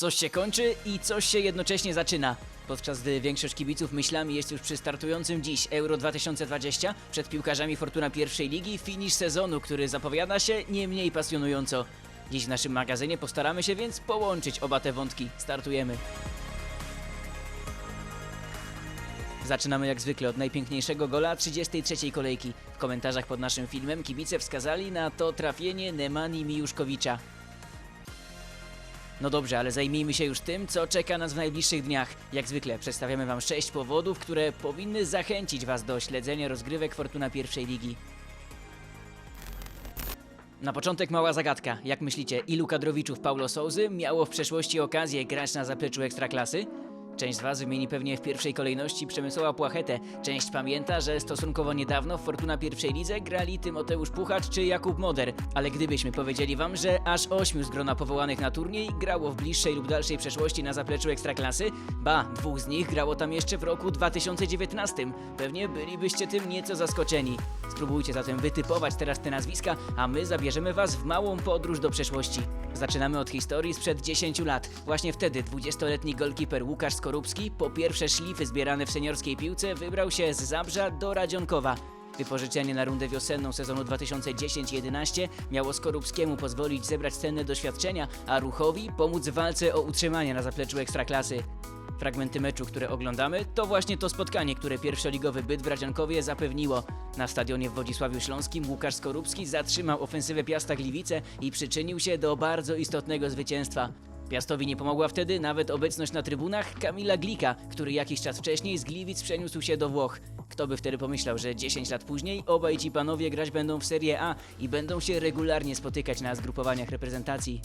Coś się kończy i coś się jednocześnie zaczyna. Podczas gdy większość kibiców myślami jest już przy startującym dziś Euro 2020, przed piłkarzami Fortuna pierwszej ligi finisz sezonu, który zapowiada się nie mniej pasjonująco. Dziś w naszym magazynie postaramy się więc połączyć oba te wątki. Startujemy. Zaczynamy jak zwykle od najpiękniejszego gola 33 kolejki. W komentarzach pod naszym filmem kibice wskazali na to trafienie Nemani Mijuszkowicza. No dobrze, ale zajmijmy się już tym, co czeka nas w najbliższych dniach. Jak zwykle przedstawiamy Wam 6 powodów, które powinny zachęcić Was do śledzenia rozgrywek Fortuna pierwszej ligi. Na początek mała zagadka. Jak myślicie, ilu kadrowiczów Paulo Souzy miało w przeszłości okazję grać na zapleczu Ekstraklasy? Część z Was wymieni pewnie w pierwszej kolejności Przemysława Płachetę. Część pamięta, że stosunkowo niedawno w Fortuna pierwszej lidze grali Tymoteusz Puchacz czy Jakub Moder. Ale gdybyśmy powiedzieli Wam, że aż ośmiu z grona powołanych na turniej grało w bliższej lub dalszej przeszłości na zapleczu Ekstraklasy, ba, dwóch z nich grało tam jeszcze w roku 2019, pewnie bylibyście tym nieco zaskoczeni. Spróbujcie zatem wytypować teraz te nazwiska, a my zabierzemy Was w małą podróż do przeszłości. Zaczynamy od historii sprzed 10 lat. Właśnie wtedy 20-letni golkiper Łukasz Skorupski po pierwsze szlify zbierane w seniorskiej piłce wybrał się z Zabrza do Radzionkowa. Wypożyczenie na rundę wiosenną sezonu 2010-11 miało Skorupskiemu pozwolić zebrać cenne doświadczenia, a Ruchowi pomóc w walce o utrzymanie na zapleczu Ekstraklasy. Fragmenty meczu, które oglądamy, to właśnie to spotkanie, które pierwszoligowy byt w Radzionkowie zapewniło. Na stadionie w Wodzisławiu Śląskim Łukasz Skorupski zatrzymał ofensywę Piasta Gliwice i przyczynił się do bardzo istotnego zwycięstwa. Piastowi nie pomogła wtedy nawet obecność na trybunach Kamila Glika, który jakiś czas wcześniej z Gliwic przeniósł się do Włoch. Kto by wtedy pomyślał, że 10 lat później obaj ci panowie grać będą w Serie A i będą się regularnie spotykać na zgrupowaniach reprezentacji.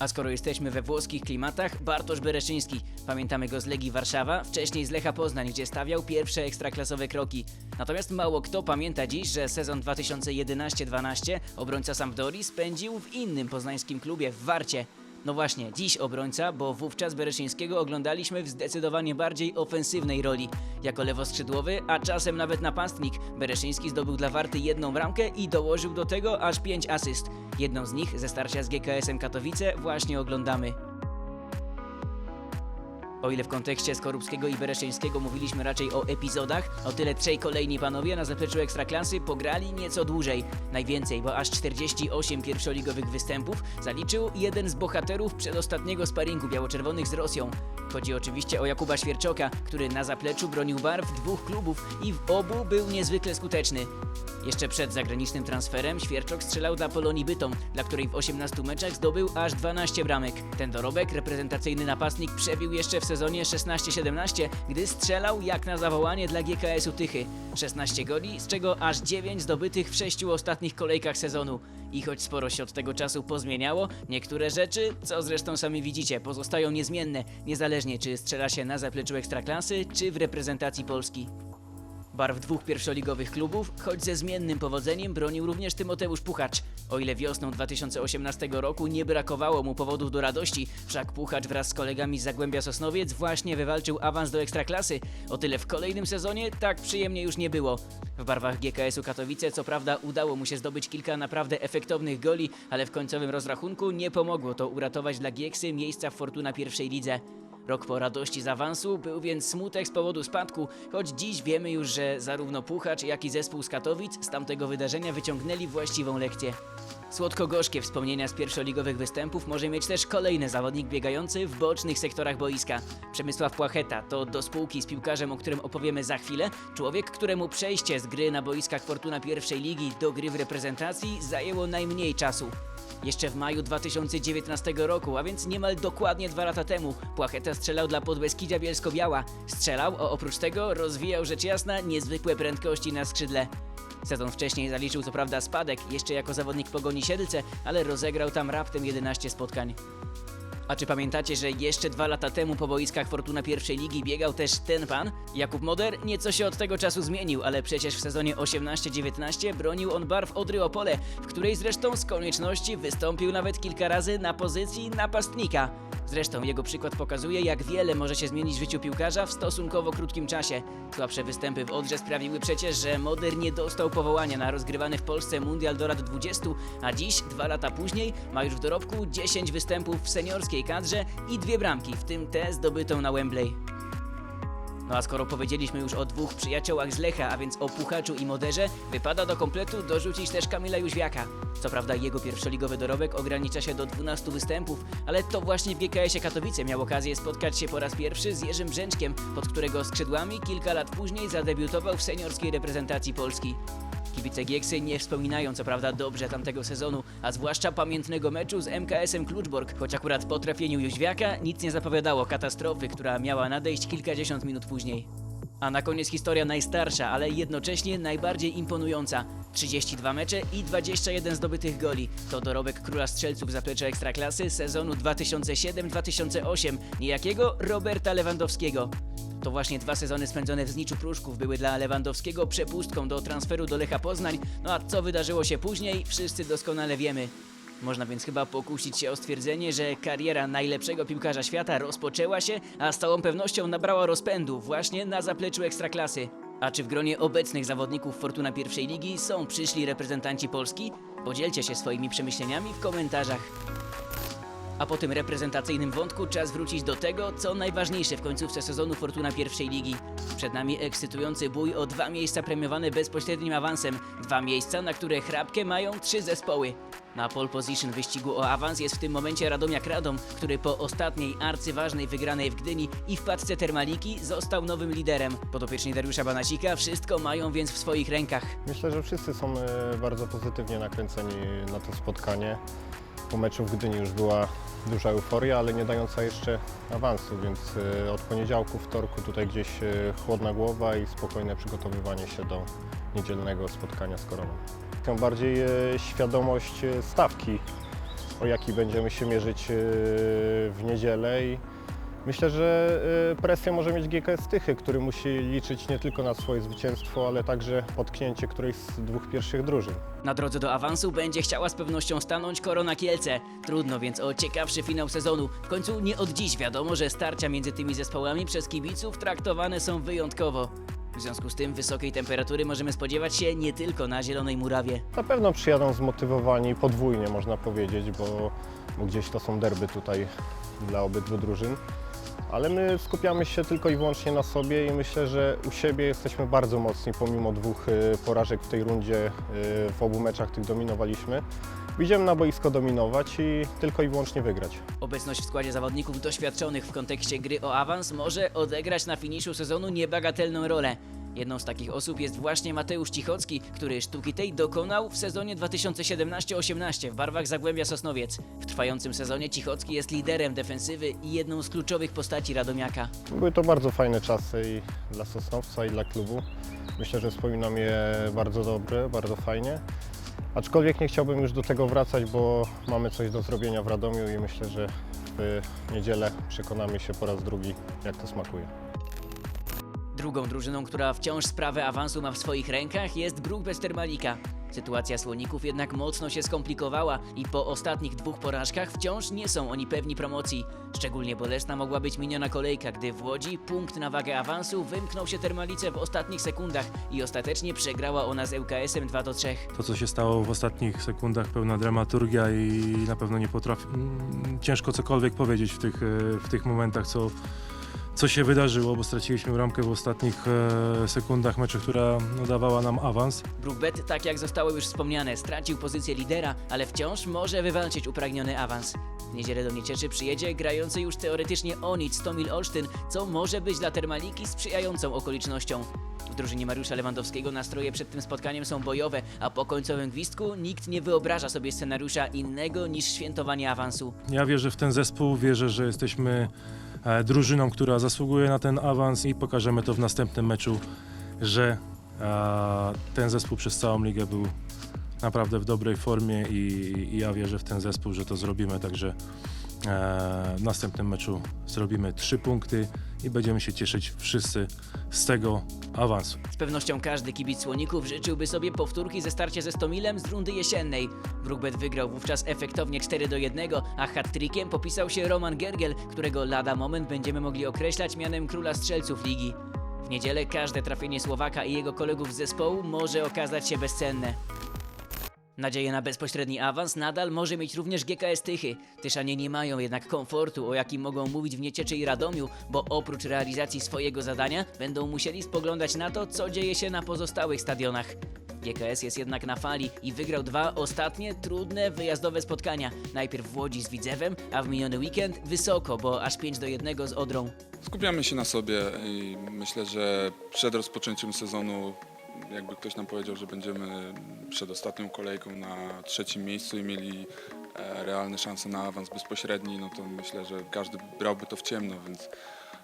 A skoro jesteśmy we włoskich klimatach, Bartosz Bereszyński. Pamiętamy go z Legii Warszawa, wcześniej z Lecha Poznań, gdzie stawiał pierwsze ekstraklasowe kroki. Natomiast mało kto pamięta dziś, że sezon 2011-12 obrońca Sampdori spędził w innym poznańskim klubie, w Warcie. No właśnie, dziś obrońca, bo wówczas Bereszyńskiego oglądaliśmy w zdecydowanie bardziej ofensywnej roli. Jako lewoskrzydłowy, a czasem nawet napastnik, Bereszyński zdobył dla Warty jedną bramkę i dołożył do tego aż pięć asyst. Jedną z nich ze starcia z GKS-em Katowice właśnie oglądamy. O ile w kontekście Skorupskiego i Bereszyńskiego mówiliśmy raczej o epizodach, o tyle trzej kolejni panowie na zapleczu Ekstraklasy pograli nieco dłużej. Najwięcej, bo aż 48 pierwszoligowych występów zaliczył jeden z bohaterów przedostatniego sparingu biało-czerwonych z Rosją. Chodzi oczywiście o Jakuba Świerczoka, który na zapleczu bronił barw dwóch klubów i w obu był niezwykle skuteczny. Jeszcze przed zagranicznym transferem Świerczok strzelał dla Polonii Bytom, dla której w 18 meczach zdobył aż 12 bramek. Ten dorobek reprezentacyjny napastnik przebił jeszcze w sezonie 16-17, gdy strzelał jak na zawołanie dla GKS-u Tychy. 16 goli, z czego aż 9 zdobytych w sześciu ostatnich kolejkach sezonu. I choć sporo się od tego czasu pozmieniało, niektóre rzeczy, co zresztą sami widzicie, pozostają niezmienne, niezależnie czy strzela się na zapleczu Ekstraklasy, czy w reprezentacji Polski. Barw dwóch pierwszoligowych klubów, choć ze zmiennym powodzeniem, bronił również Tymoteusz Puchacz. O ile wiosną 2018 roku nie brakowało mu powodów do radości, wszak Puchacz wraz z kolegami z Zagłębia Sosnowiec właśnie wywalczył awans do Ekstraklasy, o tyle w kolejnym sezonie tak przyjemnie już nie było. W barwach GKS-u Katowice co prawda udało mu się zdobyć kilka naprawdę efektownych goli, ale w końcowym rozrachunku nie pomogło to uratować dla Gieksy miejsca w Fortuna pierwszej lidze. Rok po radości z awansu był więc smutek z powodu spadku, choć dziś wiemy już, że zarówno Puchacz, jak i zespół z Katowic z tamtego wydarzenia wyciągnęli właściwą lekcję. Słodko-gorzkie wspomnienia z pierwszoligowych występów może mieć też kolejny zawodnik biegający w bocznych sektorach boiska. Przemysław Płacheta to do spółki z piłkarzem, o którym opowiemy za chwilę, człowiek, któremu przejście z gry na boiskach Fortuna pierwszej ligi do gry w reprezentacji zajęło najmniej czasu. Jeszcze w maju 2019 roku, a więc niemal dokładnie dwa lata temu, Płacheta strzelał dla Podbeskidzia Bielsko-Biała. Strzelał, a oprócz tego rozwijał rzecz jasna niezwykłe prędkości na skrzydle. Sezon wcześniej zaliczył co prawda spadek, jeszcze jako zawodnik Pogoni Siedlce, ale rozegrał tam raptem 11 spotkań. A czy pamiętacie, że jeszcze dwa lata temu po boiskach Fortuna pierwszej ligi biegał też ten pan? Jakub Moder nieco się od tego czasu zmienił, ale przecież w sezonie 18-19 bronił on barw Odry Opole, w której zresztą z konieczności wystąpił nawet kilka razy na pozycji napastnika. Zresztą jego przykład pokazuje, jak wiele może się zmienić w życiu piłkarza w stosunkowo krótkim czasie. Słabsze występy w Odrze sprawiły przecież, że Moder nie dostał powołania na rozgrywany w Polsce Mundial do lat 20, a dziś, dwa lata później, ma już w dorobku 10 występów w seniorskiej kadrze i dwie bramki, w tym tę zdobytą na Wembley. No a skoro powiedzieliśmy już o dwóch przyjaciołach z Lecha, a więc o Puchaczu i Moderze, wypada do kompletu dorzucić też Kamila Jóźwiaka. Co prawda jego pierwszoligowy dorobek ogranicza się do 12 występów, ale to właśnie w GKS-ie Katowice miał okazję spotkać się po raz pierwszy z Jerzym Brzęczkiem, pod którego skrzydłami kilka lat później zadebiutował w seniorskiej reprezentacji Polski. Kibice Gieksy nie wspominają co prawda dobrze tamtego sezonu, a zwłaszcza pamiętnego meczu z MKS-em Kluczbork, choć akurat po trafieniu Jóźwiaka nic nie zapowiadało katastrofy, która miała nadejść kilkadziesiąt minut później. A na koniec historia najstarsza, ale jednocześnie najbardziej imponująca. 32 mecze i 21 zdobytych goli. To dorobek króla strzelców zaplecza Ekstraklasy sezonu 2007-2008, niejakiego Roberta Lewandowskiego. To właśnie dwa sezony spędzone w zniczu Pruszków były dla Lewandowskiego przepustką do transferu do Lecha Poznań, no a co wydarzyło się później, wszyscy doskonale wiemy. Można więc chyba pokusić się o stwierdzenie, że kariera najlepszego piłkarza świata rozpoczęła się, a z całą pewnością nabrała rozpędu właśnie na zapleczu Ekstraklasy. A czy w gronie obecnych zawodników Fortuna pierwszej ligi są przyszli reprezentanci Polski? Podzielcie się swoimi przemyśleniami w komentarzach. A po tym reprezentacyjnym wątku czas wrócić do tego, co najważniejsze w końcówce sezonu Fortuna pierwszej ligi. Przed nami ekscytujący bój o dwa miejsca premiowane bezpośrednim awansem. Dwa miejsca, na które chrapkę mają trzy zespoły. Na pole position wyścigu o awans jest w tym momencie Radomiak Radom, który po ostatniej arcyważnej wygranej w Gdyni i wpadce Termaliki został nowym liderem. Podopieczni Dariusza Banasika wszystko mają więc w swoich rękach. Myślę, że wszyscy są e, bardzo pozytywnie nakręceni na to spotkanie. Po meczu w Gdyni już była duża euforia, ale nie dająca jeszcze awansu, więc e, od poniedziałku, wtorku tutaj gdzieś e, chłodna głowa i spokojne przygotowywanie się do niedzielnego spotkania z Koroną. Tym bardziej e, świadomość stawki, o jaki będziemy się mierzyć w niedzielę i Myślę, że y, presję może mieć GKS Tychy, który musi liczyć nie tylko na swoje zwycięstwo, ale także potknięcie którejś z dwóch pierwszych drużyn. Na drodze do awansu będzie chciała z pewnością stanąć Korona Kielce. Trudno więc o ciekawszy finał sezonu. W końcu nie od dziś wiadomo, że starcia między tymi zespołami przez kibiców traktowane są wyjątkowo. W związku z tym wysokiej temperatury możemy spodziewać się nie tylko na Zielonej Murawie. Na pewno przyjadą zmotywowani podwójnie, można powiedzieć, bo, bo gdzieś to są derby tutaj dla obydwu drużyn. Ale my skupiamy się tylko i wyłącznie na sobie i myślę, że u siebie jesteśmy bardzo mocni, pomimo dwóch y, porażek w tej rundzie, y, w obu meczach tych dominowaliśmy. Idziemy na boisko dominować i tylko i wyłącznie wygrać. Obecność w składzie zawodników doświadczonych w kontekście gry o awans może odegrać na finiszu sezonu niebagatelną rolę. Jedną z takich osób jest właśnie Mateusz Cichocki, który sztuki tej dokonał w sezonie 2017-18 w barwach Zagłębia Sosnowiec. W trwającym sezonie Cichocki jest liderem defensywy i jedną z kluczowych postaci Radomiaka. Były to bardzo fajne czasy i dla Sosnowca i dla klubu. Myślę, że wspominam je bardzo dobrze, bardzo fajnie. Aczkolwiek nie chciałbym już do tego wracać, bo mamy coś do zrobienia w Radomiu i myślę, że w niedzielę przekonamy się po raz drugi, jak to smakuje. Drugą drużyną, która wciąż sprawę awansu ma w swoich rękach jest Bruk bez Termalika. Sytuacja Słoników jednak mocno się skomplikowała i po ostatnich dwóch porażkach wciąż nie są oni pewni promocji. Szczególnie bolesna mogła być miniona kolejka, gdy w Łodzi punkt na wagę awansu wymknął się Termalice w ostatnich sekundach i ostatecznie przegrała ona z ŁKS-em 2 do 3. To, co się stało w ostatnich sekundach, pełna dramaturgia i na pewno nie potrafi. mm, Ciężko cokolwiek powiedzieć w tych, e, w tych momentach, co, co się wydarzyło, bo straciliśmy bramkę w ostatnich e, sekundach meczu, która no, dawała nam awans. Brookbet, tak jak zostało już wspomniane, stracił pozycję lidera, ale wciąż może wywalczyć upragniony awans. W niedzielę do Niecieczy przyjedzie grający już teoretycznie o nic Tomil Olsztyn, co może być dla Termaliki sprzyjającą okolicznością. W drużynie Mariusza Lewandowskiego nastroje przed tym spotkaniem są bojowe, a po końcowym gwizdku nikt nie wyobraża sobie scenariusza innego niż świętowanie awansu. Ja wierzę w ten zespół, wierzę, że jesteśmy drużyną, która zasługuje na ten awans i pokażemy to w następnym meczu, że e, ten zespół przez całą ligę był naprawdę w dobrej formie i, i ja wierzę w ten zespół, że to zrobimy, także e, w następnym meczu zrobimy trzy punkty i będziemy się cieszyć wszyscy z tego awansu. Z pewnością każdy kibic Słoników życzyłby sobie powtórki ze starcia ze Stomilem z rundy jesiennej. Wrógbet wygrał wówczas efektownie 4 do 1, a hat-trickiem popisał się Roman Gergel, którego lada moment będziemy mogli określać mianem króla strzelców ligi. W niedzielę każde trafienie Słowaka i jego kolegów z zespołu może okazać się bezcenne. Nadzieję na bezpośredni awans nadal może mieć również GKS Tychy. Tyszanie nie mają jednak komfortu, o jakim mogą mówić w Niecieczy i Radomiu, bo oprócz realizacji swojego zadania będą musieli spoglądać na to, co dzieje się na pozostałych stadionach. GKS jest jednak na fali i wygrał dwa ostatnie, trudne, wyjazdowe spotkania. Najpierw w Łodzi z Widzewem, a w miniony weekend wysoko, bo aż 5 do 1 z Odrą. Skupiamy się na sobie i myślę, że przed rozpoczęciem sezonu, jakby ktoś nam powiedział, że będziemy przed ostatnią kolejką na trzecim miejscu i mieli e, realne szanse na awans bezpośredni, no to myślę, że każdy brałby to w ciemno, więc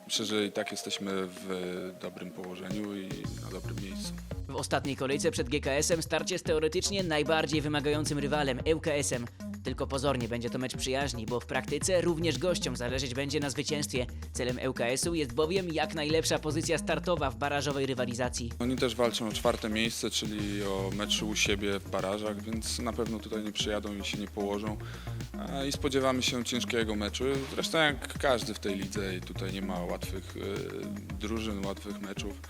myślę, że i tak jesteśmy w dobrym położeniu i na dobrym miejscu. W ostatniej kolejce przed GKS-em starcie z teoretycznie najbardziej wymagającym rywalem ŁKS-em. Tylko pozornie będzie to mecz przyjaźni, bo w praktyce również gościom zależeć będzie na zwycięstwie. Celem ŁKS-u jest bowiem jak najlepsza pozycja startowa w barażowej rywalizacji. Oni też walczą o czwarte miejsce, czyli o mecz u siebie w barażach, więc na pewno tutaj nie przyjadą i się nie położą. I spodziewamy się ciężkiego meczu. Zresztą jak każdy w tej lidze i tutaj nie ma łatwych y, drużyn, łatwych meczów.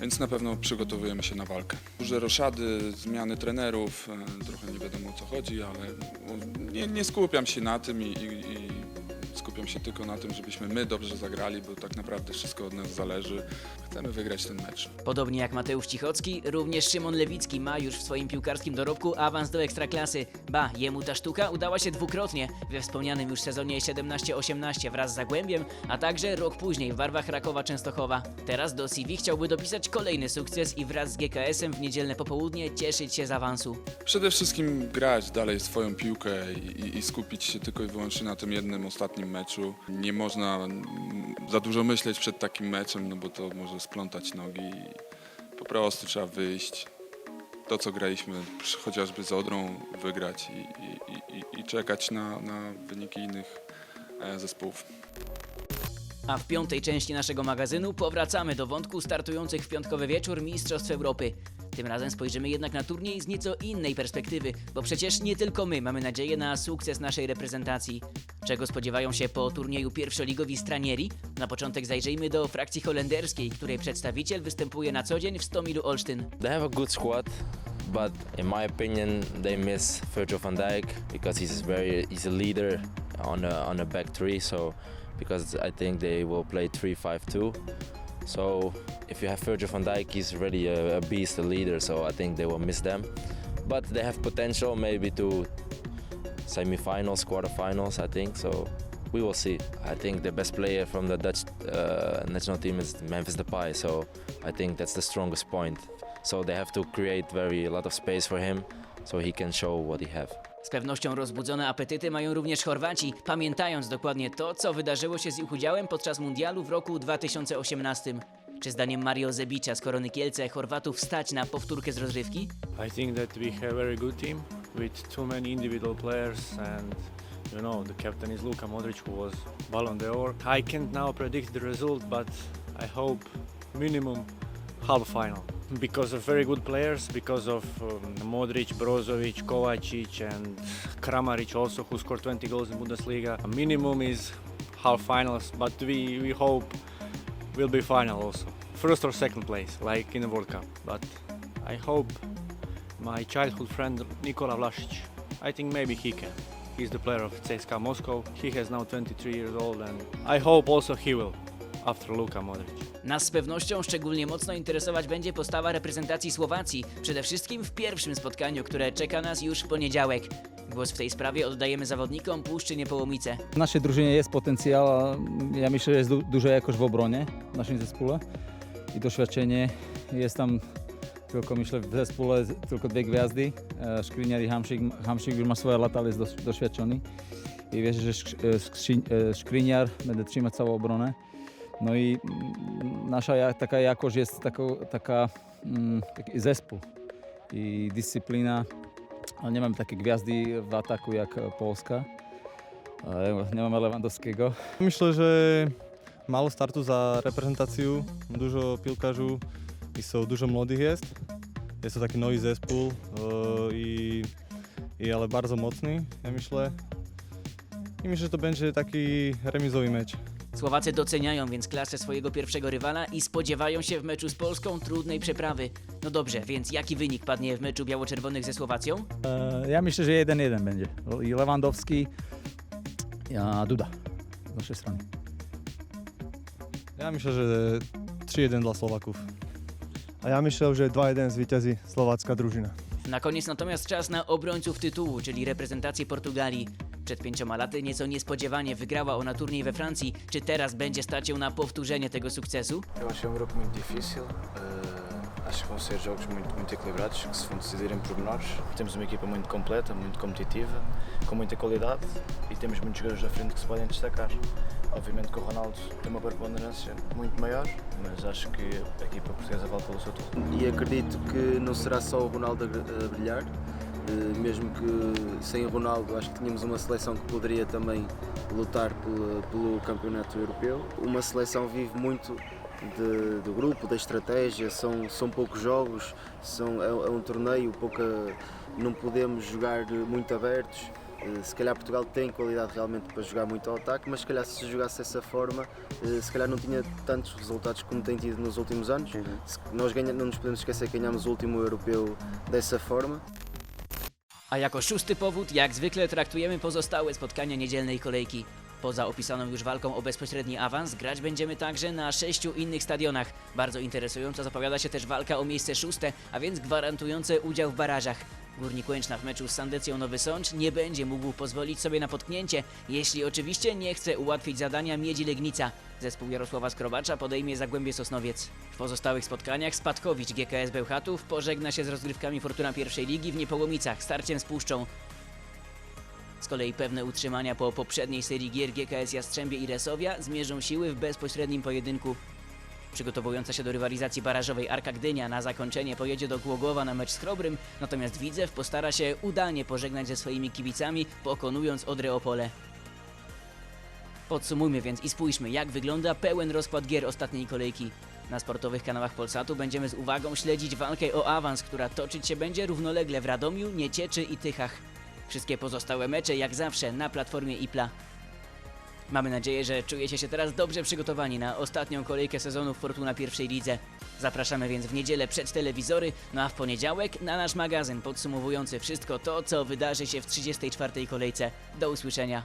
Więc na pewno przygotowujemy się na walkę. Duże roszady, zmiany trenerów, y, trochę nie wiadomo o co chodzi, ale no, nie, nie skupiam się na tym i, i, i skupiam się tylko na tym, żebyśmy my dobrze zagrali, bo tak naprawdę wszystko od nas zależy. Chcemy wygrać ten mecz. Podobnie jak Mateusz Cichocki, również Szymon Lewicki ma już w swoim piłkarskim dorobku awans do Ekstraklasy. Ba, jemu ta sztuka udała się dwukrotnie, we wspomnianym już sezonie 17-18 wraz z Zagłębiem, a także rok później w barwach Rakowa Częstochowa. Teraz do CV chciałby dopisać kolejny sukces i wraz z GKS-em w niedzielne popołudnie cieszyć się z awansu. Przede wszystkim grać dalej swoją piłkę i, i- skupić się tylko i wyłącznie na tym jednym ostatnim meczu. Nie można za dużo myśleć przed takim meczem, no bo to może splątać nogi. Po prostu trzeba wyjść. To, co graliśmy chociażby z Odrą, wygrać i, i, i- i, i czekać na, na wyniki innych e, zespołów. A w piątej części naszego magazynu powracamy do wątku startujących w piątkowy wieczór Mistrzostw Europy. Tym razem spojrzymy jednak na turniej z nieco innej perspektywy, bo przecież nie tylko my mamy nadzieję na sukces naszej reprezentacji. Czego spodziewają się po turnieju pierwszoligowi stranieri? Na początek zajrzyjmy do frakcji holenderskiej, której przedstawiciel występuje na co dzień w Stomilu Olsztyn. They have a good squad, but in my opinion, they miss Virgil van Dijk because he's very he's a leader on a on a back three. So because I think they will play three five two. So if you have Virgil van Dijk, he's really a, a beast, a leader. So I think they will miss them, but they have potential maybe to semi-finals, quarterfinals. I think so. We will see. I think the best player from the Dutch uh, national team is Memphis Depay. So I think that's the strongest point. So they have to create very a lot of space for him, so he can show what he have. Z pewnością rozbudzone apetyty mają również Chorwaci, pamiętając dokładnie to, co wydarzyło się z ich udziałem podczas mundialu w roku 2018. Czy zdaniem Mario Zebicza z Korony Kielce Chorwatów stać na powtórkę z rozrywki? I think that we have a very good team with too many individual players and you know the captain is Luka Modric who was Ballon d'Or. I can't now predict the result but I hope minimum half final because of very good players because of um, Modric, Brozovic, Kovacic and Kramaric also who scored 20 goals in Bundesliga. A minimum is half finals but we, we hope will be final also. First or second place like in the World Cup but I hope my childhood friend Nikola Vlasic. I think maybe he can. He's the player of CSKA Moscow. He has now 23 years old and I hope also he will after Luka Modric. Nas z pewnością szczególnie mocno interesować będzie postawa reprezentacji Słowacji, przede wszystkim w pierwszym spotkaniu, które czeka nas już w poniedziałek. Głos w tej sprawie oddajemy zawodnikom Puszczy Niepołomice. W naszej drużynie jest potencjał, a ja myślę, że jest du- duża jakość w obronie w naszym zespole i doświadczenie. Jest tam tylko, myślę, w zespole tylko dwie gwiazdy, e, Skriniar i Hamsik. Hamsik już ma swoje lata, ale jest doświadczony i wierzę, że Sk- e, e, Skriniar będzie trzymać całą obronę. No i naša taká jakož je takou, taká, mm, taký zespol i disciplína. Nemám také gwiazdy v ataku jak Polska. Nemám Lewandowskiego. Myślę, že málo startu za reprezentáciu, dužo piłkarzů i jsou dużo młodých jest. Je to taký nový zespół eh, i, i ale bardzo mocný, ja myślę. I myślę, że to będzie taki remizowy mecz. Słowacy doceniają więc klasę swojego pierwszego rywala i spodziewają się w meczu z Polską trudnej przeprawy. No dobrze, więc jaki wynik padnie w meczu biało-czerwonych ze Słowacją? E, Ja myślę, że 1-1 będzie. I Lewandowski a Duda z naszej strony. Ja myślę, że 3-1 dla Slovaków. A ja myślę, że 2-1 zwycięży słowacka drużyna. Na koniec natomiast czas na obrońców tytułu, czyli reprezentację Portugalii. Przed pięcioma laty nieco niespodziewanie wygrała ona turniej we Francji. Czy teraz będzie stać ją na powtórzenie tego sukcesu? Eu acho que é um grupo muito difícil. eh, acho que vão ser jogos muito, muito equilibrados, que se vão decidir em pormenores. Temos uma equipa muito completa, muito competitiva, com muita qualidade e temos muitos jogadores da frente que se podem destacar. Obviamente que o Ronaldo tem uma preponderância muito maior, mas acho que a equipa portuguesa vale pelo seu todo. e acredito que não será só o Ronaldo a brilhar, mesmo que sem o Ronaldo acho que tínhamos uma seleção que poderia também lutar pelo, pelo campeonato europeu. Uma seleção vive muito de- do grupo, da estratégia, são, são poucos jogos, são, é, é um torneio, pouca, não podemos jogar muito abertos. Eh, Se calhar Portugal tem qualidade realmente para jogar muito ao ataque, mas se calhar se jogasse dessa forma, eh, se calhar não tinha tantos resultados como tem tido nos últimos anos. Se- Nós ganha, não nos podemos esquecer que ganhamos o último europeu dessa forma. A jako szósty powód, jak zwykle traktujemy pozostałe spotkania niedzielnej kolejki. Poza opisaną już walką o bezpośredni awans, grać będziemy także na sześciu innych stadionach. Bardzo interesująco zapowiada się też walka o miejsce szóste, a więc gwarantujące udział w barażach. Górnik Łęczna w meczu z Sandecją Nowy Sącz nie będzie mógł pozwolić sobie na potknięcie, jeśli oczywiście nie chce ułatwić zadania Miedzi Legnica. Zespół Jarosława Skrobacza podejmie Zagłębie Sosnowiec. W pozostałych spotkaniach Spadkowicz GKS Bełchatów pożegna się z rozgrywkami Fortuna pierwszej ligi w Niepołomicach starciem z Puszczą. Z kolei pewne utrzymania po poprzedniej serii gier GKS Jastrzębie i Resowia zmierzą siły w bezpośrednim pojedynku. Przygotowująca się do rywalizacji barażowej Arka Gdynia na zakończenie pojedzie do Głogowa na mecz z Chrobrym, natomiast Widzew postara się udanie pożegnać ze swoimi kibicami, pokonując Odrę Opole. Podsumujmy więc i spójrzmy, jak wygląda pełen rozkład gier ostatniej kolejki. Na sportowych kanałach Polsatu będziemy z uwagą śledzić walkę o awans, która toczyć się będzie równolegle w Radomiu, Niecieczy i Tychach. Wszystkie pozostałe mecze jak zawsze na platformie IPLA. Mamy nadzieję, że czujecie się teraz dobrze przygotowani na ostatnią kolejkę sezonu Fortuna pierwszej lidze. Zapraszamy więc w niedzielę przed telewizory, no a w poniedziałek na nasz magazyn podsumowujący wszystko to, co wydarzy się w 34. kolejce. Do usłyszenia.